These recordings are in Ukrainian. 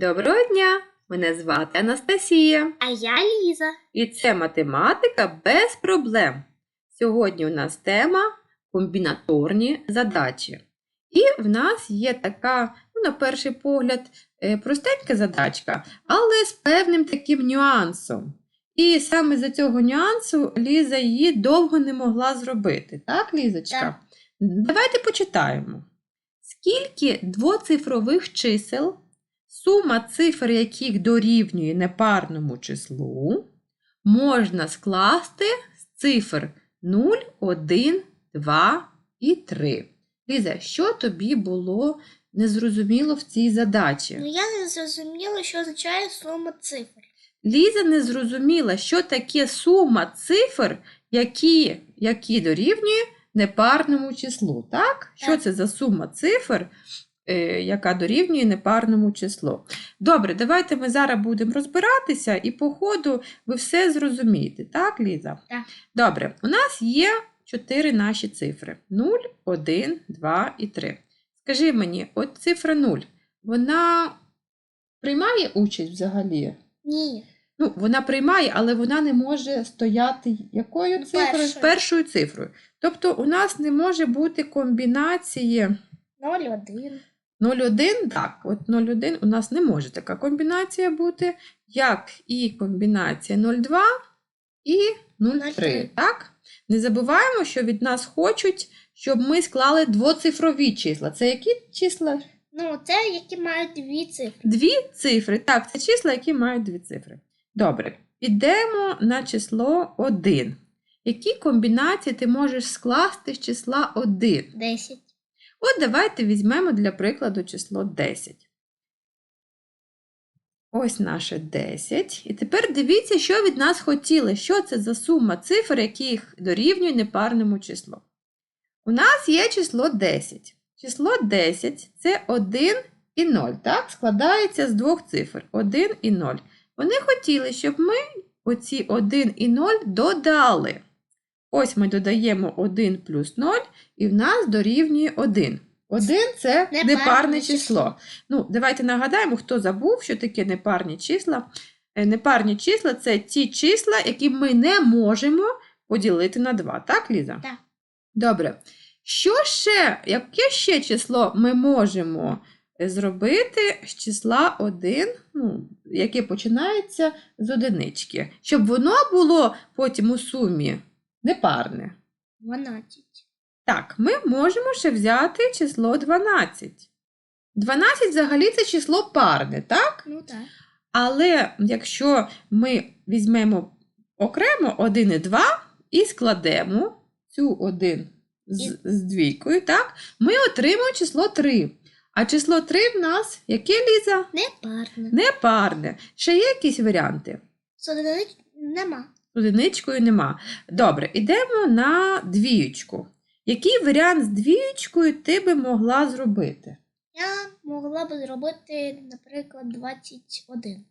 Доброго дня! Мене звати Анастасія, А я Ліза. і це математика без проблем. Сьогодні у нас тема комбінаторні задачі. І в нас є така, ну, на перший погляд, е, простенька задачка, але з певним таким нюансом. І саме за цього нюансу Ліза її довго не могла зробити. Так, Лізочка? Так. Давайте почитаємо. Скільки двоцифрових чисел, сума цифр яких дорівнює непарному числу, можна скласти з цифр 0, 1, 2 і 3. Ліза, що тобі було незрозуміло в цій задачі? Ну я не зрозуміла, що означає сума цифр. Ліза не зрозуміла, що таке сума цифр, які, які дорівнює непарному числу. Так? Що це за сума цифр, яка дорівнює непарному числу? Добре, давайте ми зараз будемо розбиратися, і по ходу ви все зрозумієте. Так, Ліза? Так. Добре, у нас є чотири наші цифри: 0, 1, 2 і 3. Скажи мені, от цифра 0, вона приймає участь взагалі? Ні. Ну, вона приймає, але вона не може стояти якою цифрою? Першою. Першою цифрою. Тобто у нас не може бути комбінації 0,1. 0,1, так, от 0,1 у нас не може така комбінація бути, як і комбінація 0,2 і 0,3. 0,3. Так? Не забуваємо, що від нас хочуть, щоб ми склали двоцифрові числа. Це які числа? Ну, це які мають дві цифри. Дві цифри. Так, це числа, які мають дві цифри. Добре, підемо на число 1. Які комбінації ти можеш скласти з числа 1? 10. От давайте візьмемо для прикладу число 10. Ось наше 10. І тепер дивіться, що від нас хотіли. Що це за сума цифр, яких дорівнює непарному числу. У нас є число 10. Число 10 це 1 і 0, так? Складається з двох цифр 1 і 0. Вони хотіли, щоб ми оці 1 і 0 додали. Ось ми додаємо 1 плюс 0, і в нас дорівнює 1. 1 – це Непарне непарне число. число. Ну, давайте нагадаємо, хто забув, що таке непарні числа. Е, Непарні числа це ті числа, які ми не можемо поділити на 2. Так, Ліза? Так. Добре. Що ще, яке ще число ми можемо е, зробити з числа 1, ну, яке починається з одинички, щоб воно було потім у сумі непарне? 12. Так, ми можемо ще взяти число 12. 12 взагалі це число парне, так? Ну так. Але якщо ми візьмемо окремо 1 і 2 і складемо цю 1 з, І- з двійкою, так, ми отримаємо число 3. А число 3 в нас яке Ліза? Непарне. Непарне. Ще є якісь варіанти? З нема. Одиничкою нема. Добре, йдемо на двієчку. Який варіант з двієчкою ти би могла зробити? Я могла б зробити, наприклад, 21.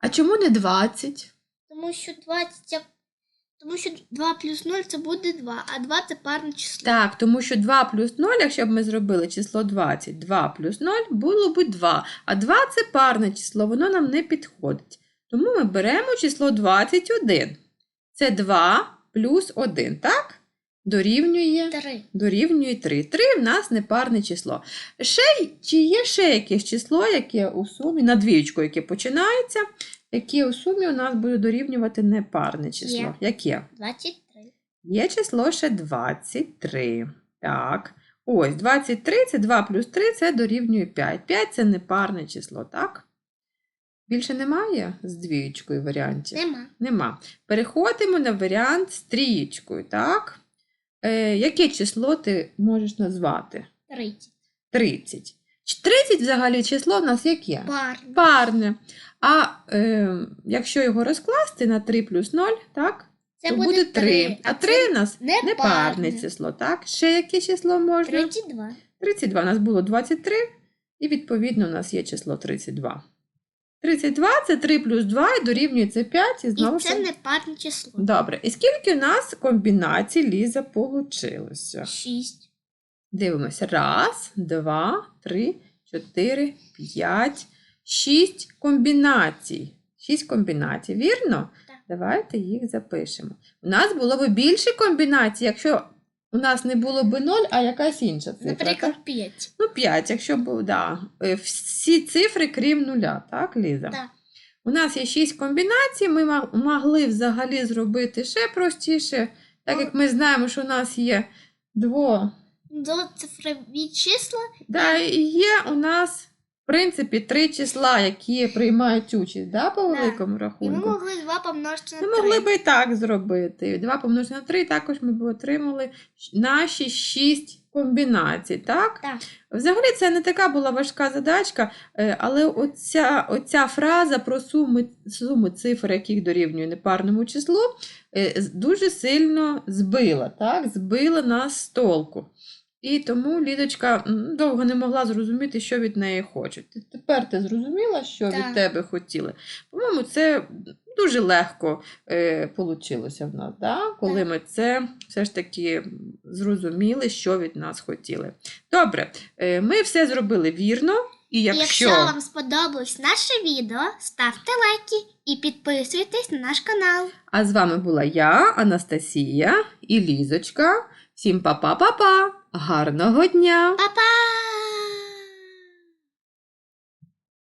А чому не 20? Тому що 20. як- Тому що 2 плюс 0 це буде 2, а 2 це парне число. Так, тому що 2 плюс 0, якщо б ми зробили число 20, 2 плюс 0 було б 2. А 2 це парне число, воно нам не підходить. Тому ми беремо число 21. Це 2 плюс 1, так? Дорівнює, 3. дорівнює 3. 3 в нас непарне число. Ще, чи є ще якесь число, яке у сумі, на двічку, яке починається, яке у сумі у нас буде дорівнювати непарне число? Є. Яке? 23. Є число ще 23. Так. Ось 23 це 2 плюс 3 це дорівнює 5. 5 це непарне число, так? Більше немає з двієчкою варіантів? Нема. Нема. Переходимо на варіант з трієчкою, так? Е, яке число ти можеш назвати? 30. 30. Ч- 30 взагалі число в нас яке? Парне. Парне. А е, якщо його розкласти на 3 плюс 0, так? Це то буде 3. А 3 у нас непарне. непарне число, так? Ще яке число можна? 32. 32. У нас було 23, і відповідно у нас є число 32. 32 це 3 плюс 2 і дорівнює це 5 і знову І це ж. непарне число. Добре. І скільки у нас комбінацій Ліза получилося? 6. Дивимося. Раз, два, три, чотири, п'ять, 6 комбінацій. 6 комбінацій, вірно? Так. Давайте їх запишемо. У нас було б більше комбінацій, якщо у нас не було б 0, а якась інша цифра. так? Наприклад, 5. Ну, 5, якщо б, да. Е, Всі цифри, крім нуля, так, Ліза? Так. У нас є 6 комбінацій, ми могли взагалі зробити ще простіше, так як ми знаємо, що у нас є дво, Двоцифрові числа. да, і є у нас, принципі, три числа, які приймають участь да, по великому І ми могли 2 помножити на Ми могли би і так зробити. 2 помножити на 3, також ми б отримали наші 6 комбінацій, так? Так. Взагалі це не така була важка задачка, е, але оця, оця фраза про суми, суми цифр, яких дорівнює непарному числу, е, дуже сильно збила, так? збила нас з толку. І тому Лідочка довго не могла зрозуміти, що від неї хочуть. Тепер ти зрозуміла, що від тебе хотіли. По-моєму, це дуже легко е, в нас, да? коли Так. ми це все ж таки зрозуміли, що від нас хотіли. Добре, е, ми все зробили вірно. І якщо, Якщо вам сподобалось наше відео, ставте лайки і підписуйтесь на наш канал. А з вами була я, Анастасія і Лізочка. Всім па-па-па-па! Гарного дня! Па-па!